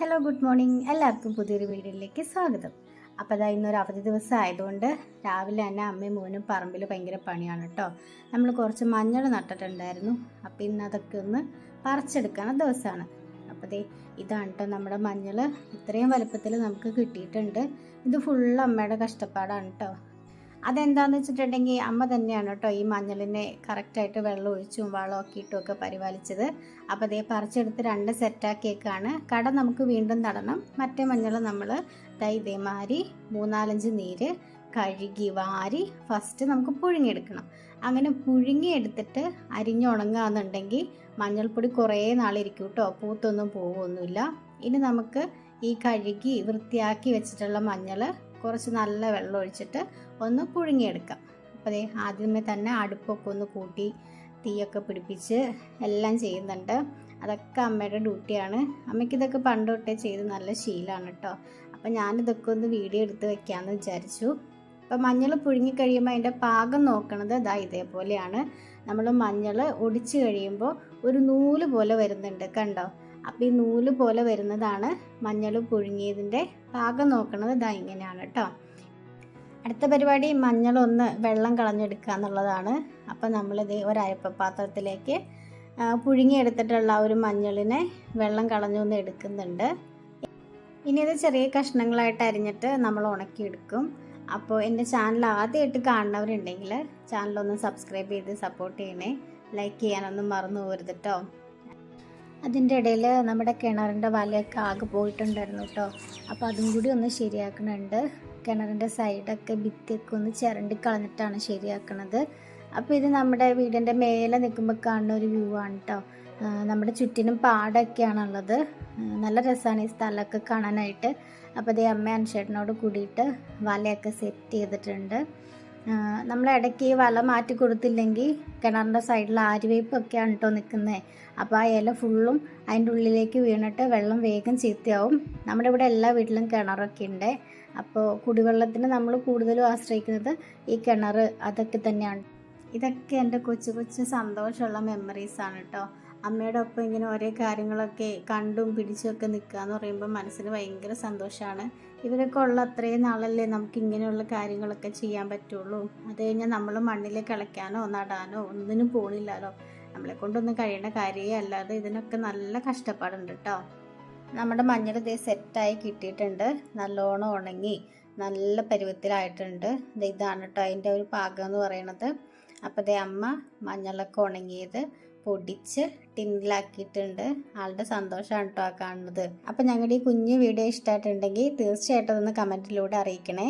Hello good morning എല്ലാവർക്കും പുതിയൊരു വീഡിയോയിലേക്ക് സ്വാഗതം. അപ്പോൾ അതാ ഇന്നൊരു അവധി ദിവസം ആയതുകൊണ്ട് രാവിലെ തന്നെ അമ്മയും മോനും പറമ്പിൽ ഭയങ്കര പണിയാണ് കേട്ടോ. നമ്മൾ കുറച്ച് മഞ്ഞൾ നട്ടിട്ടുണ്ടായിരുന്നു. അപ്പോൾ ഇന്ന് അതൊക്കെ ഒന്ന് പറിച്ചെടുക്കുന്ന ദിവസമാണ്. അപ്പോൾ ദേ ഇതാണ് കേട്ടോ നമ്മുടെ മഞ്ഞൾ ഇത്രയും വലുപ്പത്തിൽ നമുക്ക് കിട്ടിയിട്ടുണ്ട്. ഇത് ഫുള്ള് അമ്മയുടെ കഷ്ടപ്പാടാണ് കേട്ടോ. അതെന്താന്ന് വെച്ചിട്ടുണ്ടെങ്കിൽ അമ്മ തന്നെയാണ് കേട്ടോ ഈ മഞ്ഞളിനെ കറക്റ്റായിട്ട് വെള്ളം ഒഴിച്ചും വളമൊക്കെ ഇട്ടും ഒക്കെ പരിപാലിച്ചത്. അപ്പോൾ അതേ പറിച്ചെടുത്ത് രണ്ട് സെറ്റാക്കിയേക്കാണ് കട നമുക്ക് വീണ്ടും നടണം മറ്റേ മഞ്ഞൾ നമ്മൾ തൈ ഇതേമാതിരി മൂന്നാലഞ്ച് നീര് കഴുകി വാരി ഫസ്റ്റ് നമുക്ക് പുഴുങ്ങിയെടുക്കണം. അങ്ങനെ പുഴുങ്ങിയെടുത്തിട്ട് അരിഞ്ഞുണങ്ങാന്നുണ്ടെങ്കിൽ മഞ്ഞൾപ്പൊടി കുറേ നാളിരിക്കും കേട്ടോ പൂത്തൊന്നും പോവുമൊന്നുമില്ല ഇനി നമുക്ക് ഈ കഴുകി വൃത്തിയാക്കി വെച്ചിട്ടുള്ള മഞ്ഞൾ കുറച്ച് നല്ല വെള്ളം ഒഴിച്ചിട്ട് ഒന്ന് പുഴുങ്ങിയെടുക്കാം. അപ്പോൾ അതേ ആദ്യമേ തന്നെ അടുപ്പൊക്കെ ഒന്ന് കൂട്ടി തീയൊക്കെ പിടിപ്പിച്ച് എല്ലാം ചെയ്യുന്നുണ്ട്. അതൊക്കെ അമ്മയുടെ ഡ്യൂട്ടിയാണ്. അമ്മയ്ക്ക് ഇതൊക്കെ പണ്ട് തൊട്ടേ ചെയ്ത് നല്ല ശീലമാണ് കേട്ടോ. അപ്പം ഞാനിതൊക്കെ ഒന്ന് വീഡിയോ എടുത്ത് വെക്കാമെന്ന് വിചാരിച്ചു. അപ്പം മഞ്ഞൾ പുഴുങ്ങി കഴിയുമ്പോൾ അതിന്റെ പാകം നോക്കണത് ഇതാ ഇതേപോലെയാണ്. നമ്മൾ മഞ്ഞൾ ഒടിച്ച് കഴിയുമ്പോൾ ഒരു നൂൽ പോലെ വരുന്നുണ്ട് കണ്ടോ? അപ്പോൾ ഈ നൂൽ പോലെ വരുന്നതാണ് മഞ്ഞൾ പുഴുങ്ങിയതിന്റെ പാകം നോക്കുന്നത് ഇതാ ഇങ്ങനെയാണ് കേട്ടോ അടുത്ത പരിപാടി മഞ്ഞളൊന്ന് വെള്ളം കളഞ്ഞെടുക്കുക എന്നുള്ളതാണ്. അപ്പോൾ നമ്മളിത് ഒരയപ്പ പാത്രത്തിലേക്ക് പുഴുങ്ങിയെടുത്തിട്ടുള്ള ഒരു മഞ്ഞളിനെ വെള്ളം കളഞ്ഞൊന്ന് എടുക്കുന്നുണ്ട്. ഇനി ഇത് ചെറിയ കഷ്ണങ്ങളായിട്ട് അരിഞ്ഞിട്ട് നമ്മൾ ഉണക്കിയെടുക്കും. അപ്പോൾ എന്റെ ചാനൽ ആദ്യമായിട്ട് കാണുന്നവരുണ്ടെങ്കിൽ ചാനലൊന്ന് സബ്സ്ക്രൈബ് ചെയ്ത് സപ്പോർട്ട് ചെയ്യണേ. ലൈക്ക് ചെയ്യാനൊന്നും മറന്നു പോകരുത് കേട്ടോ അതിന്റെ ഇടയിൽ നമ്മുടെ കിണറിന്റെ വലയൊക്കെ ആകെ പോയിട്ടുണ്ടായിരുന്നു കേട്ടോ. അപ്പോൾ അതും കൂടി ഒന്ന് ശരിയാക്കണുണ്ട്. കിണറിന്റെ സൈഡൊക്കെ ഭിത്തിയൊക്കെ ഒന്ന് ചിരണ്ടി കളഞ്ഞിട്ടാണ് ശരിയാക്കണത്. അപ്പോൾ ഇത് നമ്മുടെ വീടിന്റെ മേലെ നിൽക്കുമ്പോൾ കാണുന്ന ഒരു വ്യൂ ആണ് കേട്ടോ. നമ്മുടെ ചുറ്റിനും പാടൊക്കെയാണുള്ളത്. നല്ല രസമാണ് ഈ സ്ഥലമൊക്കെ കാണാനായിട്ട്. അപ്പോൾ അതേ അമ്മ അൻഷേട്ടനോട് കൂടിയിട്ട് വലയൊക്കെ സെറ്റ് ചെയ്തിട്ടുണ്ട്. നമ്മൾ ഇടയ്ക്ക് വല മാറ്റി കൊടുത്തില്ലെങ്കിൽ കിണറിന്റെ സൈഡിൽ ആര്യവേപ്പൊക്കെയാണ് കേട്ടോ നിൽക്കുന്നത് അപ്പോൾ ആ ഇല ഫുള്ളും അതിന്റെ ഉള്ളിലേക്ക് വീണിട്ട് വെള്ളം വേഗം ചീത്തയാവും. നമ്മുടെ ഇവിടെ എല്ലാ വീട്ടിലും കിണറൊക്കെ ഉണ്ട് അപ്പോൾ കുടിവെള്ളത്തിന് നമ്മൾ കൂടുതലും ആശ്രയിക്കുന്നത് ഈ കിണർ അതൊക്കെ തന്നെയാണ്. ഇതൊക്കെ എന്റെ കൊച്ചു കൊച്ചു സന്തോഷമുള്ള മെമ്മറീസാണ് കേട്ടോ അമ്മയുടെ ഒപ്പം ഇങ്ങനെ ഓരോ കാര്യങ്ങളൊക്കെ കണ്ടും പിടിച്ചും ഒക്കെ നിൽക്കുക എന്ന് പറയുമ്പോൾ മനസ്സിന് ഭയങ്കര സന്തോഷമാണ് ഇവരൊക്കെ ഉള്ള അത്രയും നാളല്ലേ നമുക്ക് ഇങ്ങനെയുള്ള കാര്യങ്ങളൊക്കെ ചെയ്യാൻ പറ്റുള്ളൂ. അത് കഴിഞ്ഞാൽ നമ്മൾ മണ്ണിൽ കിളയ്ക്കാനോ നടാനോ ഒന്നിനും പോണില്ലല്ലോ. നമ്മളെ കൊണ്ടൊന്നും കഴിയേണ്ട കാര്യമേ അല്ലാതെ ഇതിനൊക്കെ നല്ല കഷ്ടപ്പാടുണ്ട് കേട്ടോ നമ്മുടെ മഞ്ഞൾ ഇതേ സെറ്റായി കിട്ടിയിട്ടുണ്ട്. നല്ലോണം ഉണങ്ങി നല്ല പരുവത്തിലായിട്ടുണ്ട്. ഇതാണ് കേട്ടോ അതിന്റെ ഒരു പാകം എന്ന് പറയണത്. അപ്പോൾ ദേ അമ്മ മഞ്ഞളൊക്കെ ഉണങ്ങിയത്. പൊടിച്ച് ടിന്നിലാക്കിയിട്ടുണ്ട്. ആളുടെ സന്തോഷമാണ് കേട്ടോ കാണുന്നത്. അപ്പം ഞങ്ങളുടെ ഈ കുഞ്ഞു വീഡിയോ ഇഷ്ടമായിട്ടുണ്ടെങ്കിൽ തീർച്ചയായിട്ടും ഒന്ന് കമന്റിലൂടെ അറിയിക്കണേ.